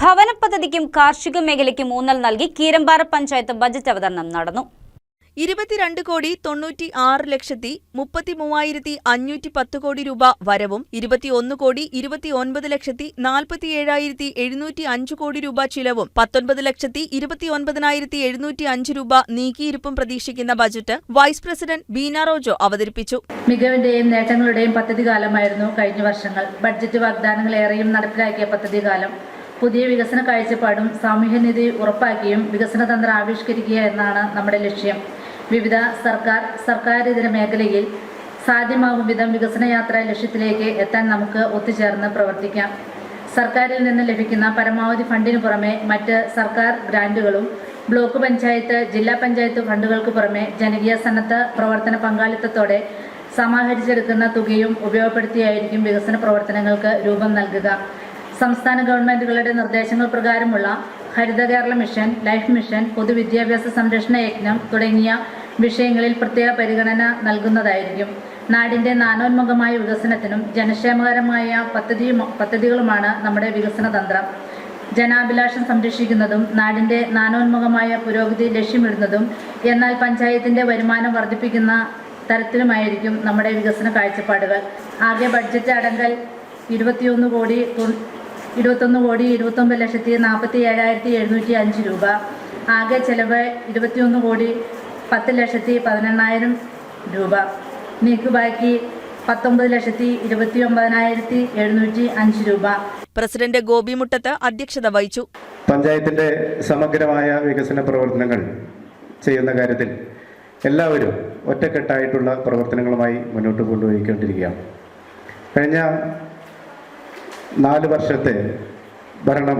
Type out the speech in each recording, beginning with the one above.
ഭവന പദ്ധതിക്കും കാർഷിക മേഖലയ്ക്കും ഊന്നൽ നൽകി കീരമ്പാറ പഞ്ചായത്ത് ബജറ്റ് അവതരണം നടന്നു. ഇരുപത്തിരണ്ട് കോടി തൊണ്ണൂറ്റി ആറ് ലക്ഷത്തി മുപ്പത്തി മൂവായിരത്തി അഞ്ഞൂറ്റി പത്ത് കോടി രൂപ വരവും ഇരുപത്തിയൊന്ന് കോടി ഇരുപത്തി ഒൻപത് ലക്ഷത്തി നാൽപ്പത്തി ഏഴായിരത്തി എഴുന്നൂറ്റി അഞ്ച് കോടി രൂപ ചിലവും പത്തൊൻപത് ലക്ഷത്തി ഇരുപത്തി ഒൻപതിനായിരത്തി എഴുന്നൂറ്റി അഞ്ച് രൂപ നീക്കിയിരുപ്പും പ്രതീക്ഷിക്കുന്ന budget vice president Beena Rojo അവതരിപ്പിച്ചു. മികവിന്റെയും നേട്ടങ്ങളുടെയും പദ്ധതി കാലമായിരുന്നു കഴിഞ്ഞ വർഷങ്ങൾ. ബഡ്ജറ്റ് വാഗ്ദാനങ്ങൾ ഏറെയും നടപ്പിലാക്കിയ പദ്ധതി കാലം പുതിയ വികസന കാഴ്ചപ്പാടും സാമൂഹ്യനീതി ഉറപ്പാക്കിയും വികസന തന്ത്രം ആവിഷ്കരിക്കുക എന്നാണ് നമ്മുടെ ലക്ഷ്യം. വിവിധ സർക്കാർ സർക്കാരിതര മേഖലയിൽ സാധ്യമാകും വിധം വികസന യാത്രാ ലക്ഷ്യത്തിലേക്ക് എത്താൻ നമുക്ക് ഒത്തുചേർന്ന് പ്രവർത്തിക്കാം. സർക്കാരിൽ നിന്ന് ലഭിക്കുന്ന പരമാവധി ഫണ്ടിന് പുറമെ മറ്റ് സർക്കാർ ഗ്രാന്റുകളും ബ്ലോക്ക് പഞ്ചായത്ത് ജില്ലാ പഞ്ചായത്ത് ഫണ്ടുകൾക്ക് പുറമെ ജനകീയ സന്നദ്ധ പ്രവർത്തന പങ്കാളിത്തത്തോടെ സമാഹരിച്ചെടുക്കുന്ന തുകയും ഉപയോഗപ്പെടുത്തിയായിരിക്കും വികസന പ്രവർത്തനങ്ങൾക്ക് രൂപം നൽകുക. സംസ്ഥാന ഗവൺമെന്റുകളുടെ നിർദ്ദേശങ്ങൾ പ്രകാരമുള്ള Haritha Kerala mission life mission പൊതുവിദ്യാഭ്യാസ സംരക്ഷണ യജ്ഞം തുടങ്ങിയ വിഷയങ്ങളിൽ പ്രത്യേക പരിഗണന നൽകുന്നതായിരിക്കും. നാടിന്റെ നാനോന്മുഖമായ വികസനത്തിനും ജനക്ഷേമകരമായ പദ്ധതി പദ്ധതികളുമാണ് നമ്മുടെ വികസന തന്ത്രം. ജനാഭിലാഷം സംരക്ഷിക്കുന്നതും നാടിന്റെ നാനോന്മുഖമായ പുരോഗതി ലക്ഷ്യമിടുന്നതും എന്നാൽ പഞ്ചായത്തിന്റെ വരുമാനം വർദ്ധിപ്പിക്കുന്ന തരത്തിലുമായിരിക്കും നമ്മുടെ വികസന കാഴ്ചപ്പാടുകൾ. ആകെ ബഡ്ജറ്റ് അടങ്കൽ ഇരുപത്തിയൊന്ന് കോടി ഇരുപത്തൊന്ന് കോടി ഇരുപത്തൊമ്പത് ലക്ഷത്തി നാൽപ്പത്തി ഏഴായിരത്തി എഴുന്നൂറ്റി അഞ്ച് രൂപ. ആകെ ചെലവ് ഇരുപത്തിയൊന്ന് കോടി പത്ത് ലക്ഷത്തി പതിനെണ്ണായിരം രൂപ. നീക്കുബാക്കി പത്തൊമ്പത് ലക്ഷത്തി ഇരുപത്തി ഒമ്പതിനായിരത്തി എഴുന്നൂറ്റി അഞ്ച് രൂപ. പ്രസിഡന്റ് ഗോപി മുട്ടത്ത് അധ്യക്ഷത വഹിച്ചു. പഞ്ചായത്തിന്റെ സമഗ്രമായ വികസന പ്രവർത്തനങ്ങൾ ചെയ്യുന്ന കാര്യത്തിൽ എല്ലാവരും ഒറ്റക്കെട്ടായിട്ടുള്ള പ്രവർത്തനങ്ങളുമായി മുന്നോട്ട് കൊണ്ടുപോയിക്കൊണ്ടിരിക്കുകയാണ്. കഴിഞ്ഞ നാല് വർഷത്തെ ഭരണം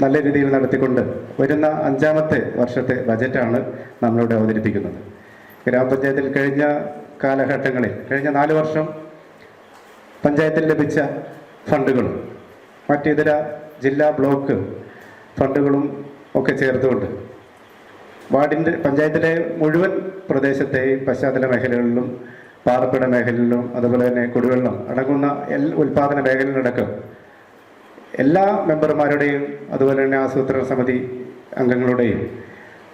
നല്ല രീതിയിൽ നടത്തിക്കൊണ്ട് വരുന്ന അഞ്ചാമത്തെ വർഷത്തെ ബജറ്റാണ് നമ്മളിവിടെ അവതരിപ്പിക്കുന്നത്. ഗ്രാമപഞ്ചായത്തിൽ കഴിഞ്ഞ കാലഘട്ടങ്ങളിൽ കഴിഞ്ഞ നാല് വർഷം പഞ്ചായത്തിൽ ലഭിച്ച ഫണ്ടുകളും മറ്റിതര ജില്ലാ ബ്ലോക്ക് ഫണ്ടുകളും ഒക്കെ ചേർത്തുകൊണ്ട് വാർഡിന്റെ പഞ്ചായത്തിലെ മുഴുവൻ പ്രദേശത്തെയും പശ്ചാത്തല മേഖലകളിലും പാർപ്പിട മേഖലയിലും അതുപോലെ തന്നെ കുടിവെള്ളം അടങ്ങുന്ന എൽ ഉൽപാദന മേഖലയിലടക്കം എല്ലാ മെമ്പർമാരുടെയും അതുപോലെ തന്നെ ആസൂത്രണ സമിതി അംഗങ്ങളുടെയും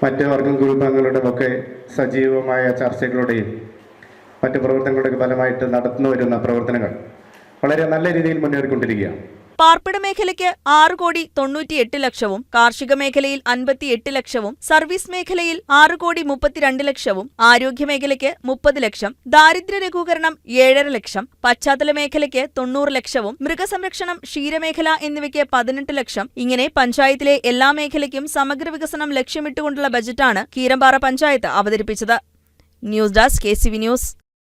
മറ്റ് വർഗം ഗ്രൂപ്പ് അംഗങ്ങളുടെയും ഒക്കെ സജീവമായ ചർച്ചകളുടെയും മറ്റ് പ്രവർത്തനങ്ങളുടെയൊക്കെ ഫലമായിട്ട് നടന്നു വരുന്ന പ്രവർത്തനങ്ങൾ വളരെ നല്ല രീതിയിൽ മുന്നേറിക്കൊണ്ടിരിക്കുകയാണ്. പാർപ്പിട മേഖലയ്ക്ക് ആറ് കോടി തൊണ്ണൂറ്റിയെട്ട് ലക്ഷവും കാർഷിക മേഖലയിൽ അൻപത്തിയെട്ട് ലക്ഷവും സർവീസ് മേഖലയിൽ ആറ് കോടി മുപ്പത്തിരണ്ട് ലക്ഷവും ആരോഗ്യ മേഖലയ്ക്ക് മുപ്പത് ലക്ഷം ദാരിദ്ര്യ ലഘൂകരണം ഏഴര ലക്ഷം പശ്ചാത്തല മേഖലയ്ക്ക് തൊണ്ണൂറ് ലക്ഷവും മൃഗസംരക്ഷണം ക്ഷീരമേഖല എന്നിവയ്ക്ക് പതിനെട്ട് ലക്ഷം. ഇങ്ങനെ പഞ്ചായത്തിലെ എല്ലാ മേഖലയ്ക്കും സമഗ്ര വികസനം ലക്ഷ്യമിട്ടുകൊണ്ടുള്ള ബജറ്റാണ് കീരമ്പാറ പഞ്ചായത്ത് അവതരിപ്പിച്ചത്. News desk K news.